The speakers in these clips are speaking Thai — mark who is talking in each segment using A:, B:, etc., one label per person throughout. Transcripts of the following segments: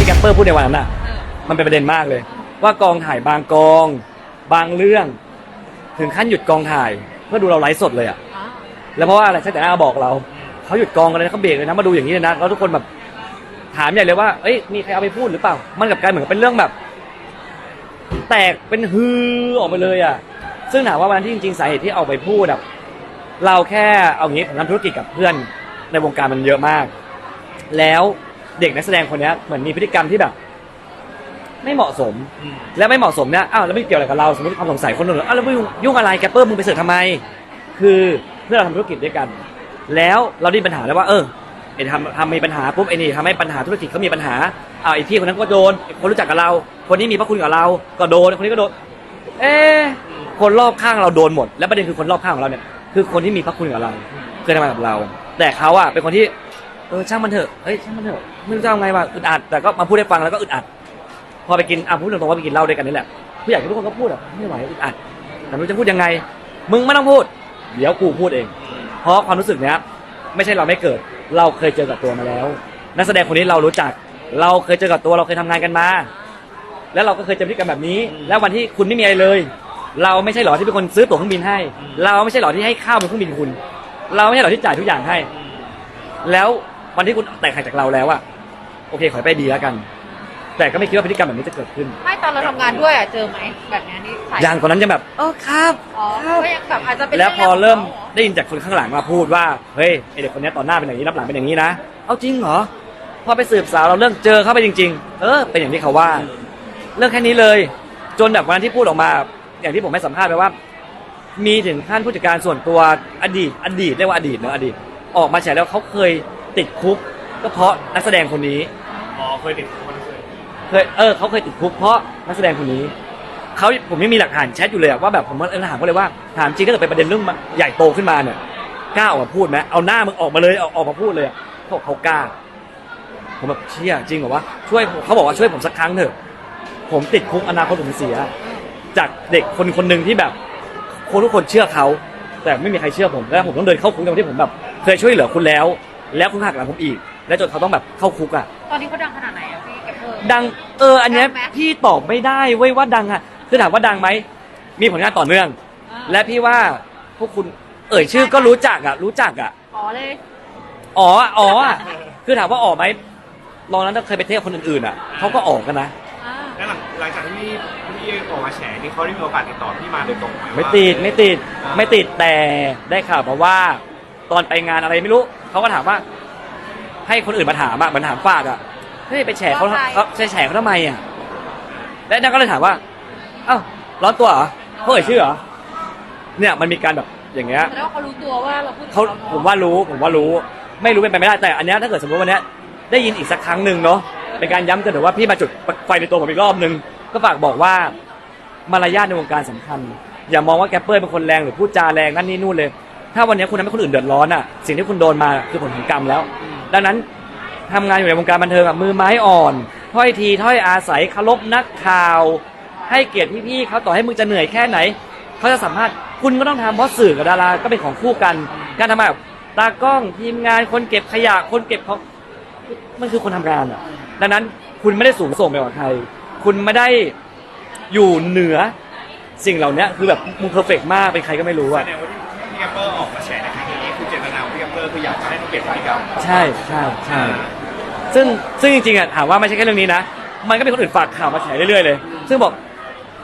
A: ที่แกปเปอร์พูดในวันนั้นอะ
B: เออ
A: มันเป็นประเด็นมากเลย ว่ากองถ่ายบางกอง บางเรื่อง ถึงขั้นหยุดกองถ่าย เพื่อดูเราไลฟ์สดเลยอะ
B: อ๋อ
A: แล้วเพราะว่าอะไรช่างแต่งหน้าบอกเราเขาหยุดกองกันเลยนะเขาเบรกเลยนะมาดูอย่างนี้เลยนะแล้วทุกคนแบบถามใหญ่เลยว่าเอ้ยมีใครเอาไปพูดหรือเปล่า มันกลับกลายเหมือนกับเป็นเรื่องแบบ แตกเป็นฮือออกไปเลยอะ ซึ่งถามว่าวันนั้นที่จริงๆสาเหตุที่เอาไปพูดอะเราแค่เอางี้ผมทำธุรกิจกับเพื่อนในวงการมันเยอะมาก แล้ว เด็กนักแสดงคนเนี้ยเหมือนมีพฤติกรรมที่แบบ ไม่เหมาะสมและไม่เหมาะสมเนี่ยอ้าวแล้วไม่เกี่ยวอะไรกับเราสมมติความสงสัยคนหนึ่งอ้าวแล้วไม่ยุ่งยุ่งอะไรแกปเปอร์มึงไปเสือกทำไม คือเพื่อเราทำธุรกิจด้วยกัน แล้วเราได้ปัญหาแล้วว่า เออไอ้ทำทำมีปัญหาปุ๊บไอ้นี่ทำให้ปัญหาธุรกิจเขามีปัญหาอ้าวไอ้พี่คนนั้นก็โดนไอ้คนรู้จักกับเรา คนนี้มีพระคุณกับเรา ก็โดนคนนี้ก็โดน เอ๊ะคนรอบข้างเราโดนหมด และประเด็นคือคนรอบข้างของเราเนี่ยคือคนที่มีพระคุณกับเราเคยทำงานกับเรา แต่เขาอะเป็นคนที่ เออช่างมันเถอะเฮ้ยช่างมันเถอะไม่รู้จะเอาไงวะอึดอัดแต่ก็มาพูดให้ฟังแล้วก็อึดอัด พอไปกินอะพูดตรงๆว่าไปกินเหล้าด้วยกันนี่แหละผู้ใหญ่ทุกคนก็พูดอะไม่ไหวอึดอัดแต่ไม่รู้จะพูดยังไง มึงไม่ต้องพูด เดี๋ยวกูพูดเอง เพราะความรู้สึกเนี้ยไม่ใช่เราไม่เกิด เราเคยเจอกับตัวมาแล้ว นักแสดงคนนี้เรารู้จัก เราเคยเจอกับตัวเราเคยทำงานกันมา แล้วเราก็เคยเจอพฤติกรรมแบบนี้ แล้ววันที่คุณไม่มีอะไรเลย เราไม่ใช่หรอที่เป็นคนซื้อตั๋วเครื่องบินให้ เราไม่ใช่หรอที่ให้ข้าวบนเครื่องบินคุณ เราไม่ใช่หรอที่จ่ายทุกอย่างให้ แล้ว วันที่คุณแตกหักจากเราแล้วอะโอเคขอให้ไปดีแล้วกัน แต่ก็ไม่คิดว่าพฤติกรรมแบบนี้จะเกิดขึ้น
B: ไม่ตอนเราทำงานด้วยอะเจอไหมแบบนี้นี่สาย
A: อย่างตอนนั้นยังแบบ เออครับ
B: อ๋อก็ยังแบบอาจจะเป็น
A: แล้วพอ
B: รื่อง
A: เริ่ม
B: ของ
A: ได้ยินจากคนข้างหลังมาพูดว่า เฮ้ยไอเด็กคนนี้ตอนหน้าเป็นอย่างนี้รับหลังเป็นอย่างนี้นะ เอาจริงเหรอ พอไปสืบสาวเราเรื่องเจอเข้าไปจริง ๆ เออ เป็นอย่างที่เขาว่า เรื่องแค่นี้เลย จนแบบวันนนที่พูดออกมา อย่างที่ผมให้สัมภาษณ์ไปว่า มีถึงขั้นผู้จัดการส่วนตัวอดีต อดีตเรียกว่าอดีตเนอะอดีต ออกมาแฉแล้วเขาเคย ติดคุกก็เพราะนักแสดงคนนี้
C: อ๋อเคยติดคนเคย
A: เคยเออเขาเคยติดคุกเพราะนักแสดงคนนี้เขาผมยังมีหลักฐานแชทอยู่เลยอะว่าแบบผมว่าเออถามเขาเลยว่าถามจริงถ้าเกิดเป็นประเด็นเรื่องใหญ่โตขึ้นมาเนี่ยกล้าออกมาพูดไหมเอาหน้ามึงออกมาเลยเอาออกมาพูดเลยอะเขาบอกเขากล้า ผมแบบเชี่ยจริงเหรอวะช่วยผมเขาบอกว่าช่วยผมสักครั้งเถอะ ผมติดคุกอนาคตผมเสีย จากเด็กคนคนหนึ่งที่แบบคนทุกคนเชื่อเขาแต่ไม่มีใครเชื่อผมแล้วผมต้องเดินเข้าคุกตรงที่ผมแบบเคยช่วยเหลือคุณแล้ว แล้วคุณหักหลังผมอีก แล้วจนเขาต้องแบบเข้าคุกอะ
B: ตอนนี้เขาดังขนาดไหนอะพี่แกปเปอร์
A: ดังเอออันเนี้ย
B: ดังไหม
A: พี่ตอบไม่ได้เว้ยว่าดังอะคือถามว่าดังไหมมีผลงานต่อเนื่อง
B: อ่า
A: และพี่ว่าพวกคุณเอ่ยชื่อก็รู้จักอะรู้จักอะ
B: อ๋อเลย
A: อ๋ออ๋ออะคือถามว่าออกไหมลองนั้นถ้าเคยไปเทสคนอื่นๆอะเขาก็ออกกันนะ
B: อ่า
C: แล้วหลังหลังจากที่พี่ออกมาแฉนี่เขาได้มีโอกาสติดต่อพี่มาโดยตรงไหม
A: ไม่
C: ว่า
A: ติดไม่ติดไม่ติดแต่ได้ข่าวมาว่า ตอนไปงานอะไรไม่รู้เขาก็ถามว่า ให้คนอื่นมาถามอะเหมือนถามฝากอะเฮ้ยไปแฉเขาเขาแฉแฉเขาทำไมอะและนั่นก็เลยถามว่า เอ้าร้อนตัวเหรอเขาเอ่ยชื่อเหรอเนี่ยมันมีการแบบอย่างเงี้ย
B: แสดงว่าเขารู้ตัวว่าเราพูดถึง
A: เขา
B: เนอะ
A: ผมว่ารู้ผมว่ารู้ไม่รู้เป็นไปไม่ได้แต่อันเนี้ยถ้าเกิดสมมติวันเนี้ยได้ยินอีกสักครั้งหนึ่งเนาะเป็นการย้ำเตือนว่าพี่มาจุดไฟในตัวผมอีกรอบนึงก็ฝากบอกว่ามารยาทในวงการสำคัญ อย่ามองว่าแกปเปอร์เป็นคนแรงหรือพูดจาแรงนั่นนี่นู่นเลย ถ้าวันนี้คุณทำให้คนอื่นเดือดร้อนอะสิ่งที่คุณโดนมาคือผลของกรรมแล้ว ดังนั้นทำงานอยู่ในวงการบันเทิงอะมือไม้อ่อนถ้อยทีถ้อยอาศัยเคารพนักข่าว ให้เกียรติพี่ๆเขาต่อให้มึงจะเหนื่อยแค่ไหนเขาจะสัมภาษณ์คุณก็ต้องทำเพราะสื่อกับดาราก็เป็นของคู่กัน การทำงานแบบตากล้องทีมงานคนเก็บขยะคนเก็บของ มันคือคนทำงานอะ ดังนั้นคุณไม่ได้สูงส่งไปกว่าใคร คุณไม่ได้อยู่เหนือสิ่งเหล่านี้คือแบบมึงเพอร์เฟกมากเป็นใครก็ไม่รู้
C: แส
A: อะ
C: ดงว่าที่พี่แกปเป อร์ออกมาแฉในครั้งนี้คือเจตนาของพี่แกปเปอร์คืออยากจะให้มันเปลี่ยนพฤติกรรม
A: ใช่ใช่ใช่ซึ่งซึ่งจริงๆอะถามว่าไม่ใช่แค่เรื่องนี้นะ มันก็มีคนอื่นฝากข่าวมาแฉเรื่อยๆเลย ซึ่งบอก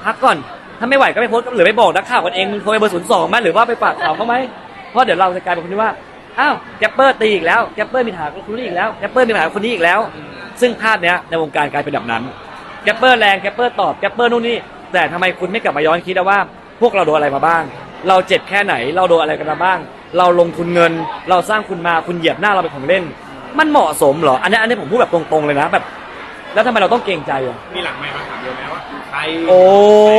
A: พักก่อนถ้าไม่ไหวก็ไปโพสต์หรือไปบอกนักข่าวกันเองมึงโทรไปเบอร์ศูนย์สองไหมหรือว่าไปฝากข่าวเขาไหมเพราะเดี๋ยวเราจะกลายเป็นคนที่ว่าอ้าวแกปเปอร์ตีอีกแล้วแกปเปอร์มีปัญหากับคนนี้อีกแล้วแกปเปอร์มีปัญหากับคนนี้อีกแล้ว ซึ่งภาพเนี้ยในวงการกลายเป็นแบบนั้นแกปเปอร์แรงแกปเปอร์ตอบแกปเปอร์นู่นนี่แต่ทำไมคุณไม่กลับมาย้อนคิดอะว่า พวกเราโดนอะไรมาบ้าง เราเจ็บแค่ไหน เราโดนอะไรกันมาบ้าง เราลงทุนเงิน เราสร้างคุณมาคุณเหยียบหน้าเราเป็นของเล่น มันเหมาะสมเหรออันนี้อันนี้ผมพูดแบบตรงๆเลยนะแบบ แล้วทำไมเราต้องเกรงใจอะ
C: มีหลังไม่มาถามเยอะไหมว่าใคร
A: โอ้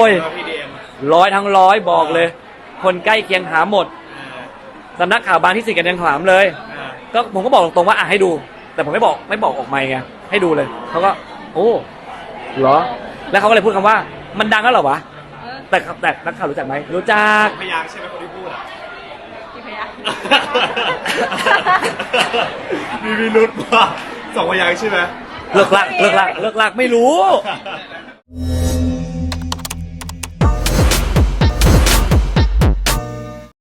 A: ย
C: ใครเป็นพี่เดม
A: ร้อยทั้งร้อยบอกเลย คนใกล้เคียงถามหมดสำนักข่าวบางที่สิกันยังถามเลยก็ผมก็บอกตรงๆว่าอะให้ดู แต่ผมไม่บอกไม่บอกออกมาไงให้ดูเลยเขาก็ โอ้เหรอ แล้วเขาก็เลยพูดคำว่า มันดังแล้วเหรอวะ
B: เออ
A: แต่แต่นักข่าวรู้จักไหมรู้จัก
C: พยางค์ใช่ไหมคนที่พูดอะ
B: พี่พยัคฆ์
C: มีวิรุธว่าสองพยางค์ใช่ไหม
A: เลิกลักเลิกลักเลิกลักไม่รู้
C: เ